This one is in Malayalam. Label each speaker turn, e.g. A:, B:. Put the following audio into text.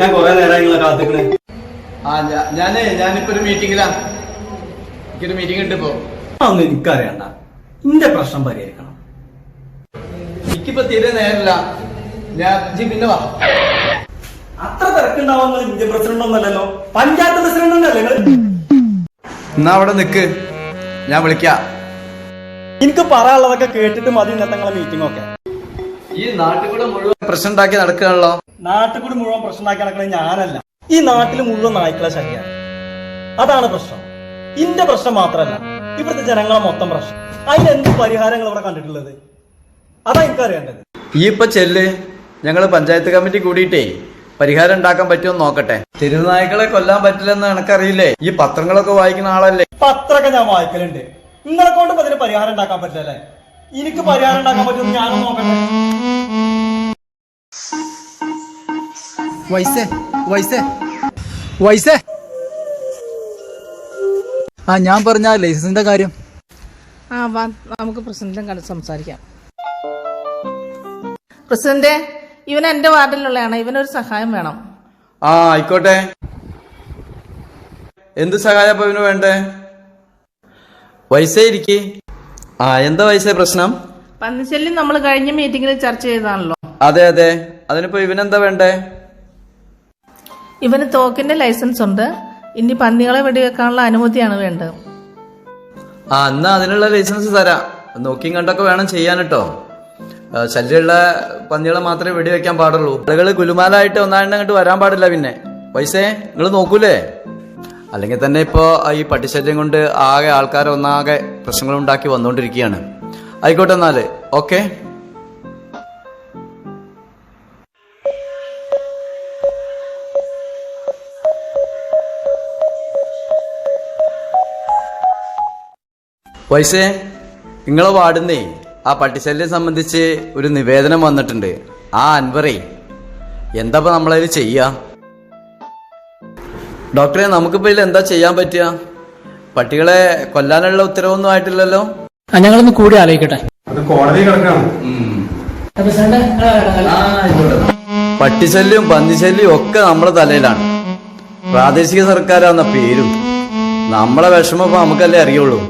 A: ഞാൻ കൊറേ നേരം നിങ്ങളെ കാത്തിക്കണേ. ആ ഞാനേ ഞാനിപ്പോ ഒരു മീറ്റിംഗിലാ എനിക്കൊരു മീറ്റിംഗ് ഉണ്ട് ഇപ്പോ.
B: അതൊന്നും എനിക്കറിയണ്ട. ഇന്റെ പ്രശ്നം പരിഹരിക്കണം.
A: എനിക്കിപ്പോ തീരെ നേരമില്ല. ഞാൻ പിന്നെ വാ.
B: അത്ര തിരക്കുണ്ടാവുന്ന ഇന്ത്യ പ്രസിഡന്റ് ഒന്നല്ലല്ലോ? പഞ്ചായത്ത് പ്രസിഡന്റ് ഉണ്ടല്ലേ
A: എന്നാ അവിടെ നിക്ക്. ഞാൻ വിളിക്കാം.
B: എനിക്ക് പറയാനുള്ളതൊക്കെ കേട്ടിട്ട് മതി ഇന്നത്തെ മീറ്റിംഗ് ഒക്കെ.
A: ഈ നാട്ടിൽ കൂടെ മുഴുവൻ പ്രശ്നം ഉണ്ടാക്കി നടക്കുകയാണല്ലോ.
B: നാട്ടിൽ കൂടി മുഴുവൻ ഉണ്ടാക്കി നടക്കുന്നത് ഞാനല്ല. ഈ നാട്ടിൽ മുഴുവൻ നായ്ക്കളെ ശല്യാണ്. അതാണ് പ്രശ്നം. ഇന്റെ പ്രശ്നം മാത്രമല്ല ഇവിടുത്തെ ജനങ്ങളെ മൊത്തം പ്രശ്നം. അതിന് എന്ത് പരിഹാരങ്ങൾ ഇവിടെ കണ്ടിട്ടുള്ളത്? അതാ എനിക്കറിയേണ്ടത്
A: ഈ ഇപ്പൊ ചെല്ല് ഞങ്ങൾ പഞ്ചായത്ത് കമ്മിറ്റി കൂടിയിട്ടേ പരിഹാരം ഉണ്ടാക്കാൻ പറ്റുമോ എന്ന് നോക്കട്ടെ. തെരുവുനായ്ക്കളെ കൊല്ലാൻ പറ്റില്ലെന്ന് എനക്കറിയില്ലേ? ഈ പത്രങ്ങളൊക്കെ വായിക്കുന്ന ആളല്ലേ?
B: പത്രമൊക്കെ ഞാൻ വായിക്കലുണ്ട്. നിങ്ങളെ കൊണ്ടും അതിന് പരിഹാരം ഉണ്ടാക്കാൻ പറ്റില്ലല്ലേ എനിക്ക് പരിഹാരം ഉണ്ടാക്കാൻ പറ്റുമെന്ന് ഞാനും നോക്കട്ടെ.
C: വൈസേ വൈസേ വൈസേ. ആ ഞാൻ പറഞ്ഞ ലൈസൻസിന്റെ കാര്യം.
D: ആ വാ നമുക്ക് പ്രസിഡന്റും കണ്ട് സംസാരിക്കാം. പ്രസിഡന്റ് ഇവൻ എന്റെ വാർഡിലുള്ളതാണ് ഇവനൊരു സഹായം വേണം.
A: ആ ആയിക്കോട്ടെ. എന്ത് സഹായം അപ്പൊ ഇവന് വേണ്ടേ? വൈസേ ഇരിക്കി. ആ എന്താ വൈസേ പ്രശ്നം?
D: പന്നിശല്യം നമ്മൾ കഴിഞ്ഞ മീറ്റിംഗിൽ ചർച്ച ചെയ്താണല്ലോ
A: അതെ അതെ. അതിനിപ്പോ ഇവനെന്താ വേണ്ടേ?
D: ഇവന് തോക്കിന്റെ ലൈസൻസ് ഉണ്ട്. ഇനി പന്നികളെ വെടിവെക്കാനുള്ള അനുമതിയാണ് വേണ്ടത്.
A: ആ എന്നാ അതിനുള്ള ലൈസൻസ് തരാം. നോക്കിയും കണ്ടൊക്കെ വേണം ചെയ്യാൻ കേട്ടോ. ശല്യമുള്ള പന്നികളെ മാത്രമേ വെടിവെക്കാൻ പാടുള്ളൂ. ആളുകൾ കുലുമാലായിട്ട് ഒന്നാണ്ട് അങ്ങോട്ട് വരാൻ പാടില്ല പിന്നെ. പൈസേ നിങ്ങൾ നോക്കൂലേ? അല്ലെങ്കിൽ തന്നെ ഇപ്പോ ഈ പട്ടിശല്യം കൊണ്ട് ആകെ ആൾക്കാർ ഒന്നാകെ പ്രശ്നങ്ങൾ ഉണ്ടാക്കി വന്നുകൊണ്ടിരിക്കുകയാണ്. ആയിക്കോട്ടെ എന്നാൽ. ഓക്കെ? വൈസേ നിങ്ങളെ വാടുന്നേ ആ പട്ടിശല്യം സംബന്ധിച്ച് ഒരു നിവേദനം വന്നിട്ടുണ്ട്. ആ അൻവറേ എന്താ നമ്മളതിൽ ചെയ്യാ? ഡോക്ടറെ നമുക്കിപ്പോ ഇതിൽ എന്താ ചെയ്യാൻ പറ്റുക? പട്ടികളെ കൊല്ലാനുള്ള ഉത്തരവൊന്നും ആയിട്ടില്ലല്ലോ?
E: ഞങ്ങളൊന്ന് കൂടി ആലോചിക്കട്ടെ.
A: പട്ടിശല്യവും പന്നിശല്യവും ഒക്കെ നമ്മുടെ തലയിലാണ്. പ്രാദേശിക സർക്കാരാന്ന പേരും. നമ്മളെ വിഷമം ഇപ്പൊ നമുക്കല്ലേ അറിയുള്ളൂ.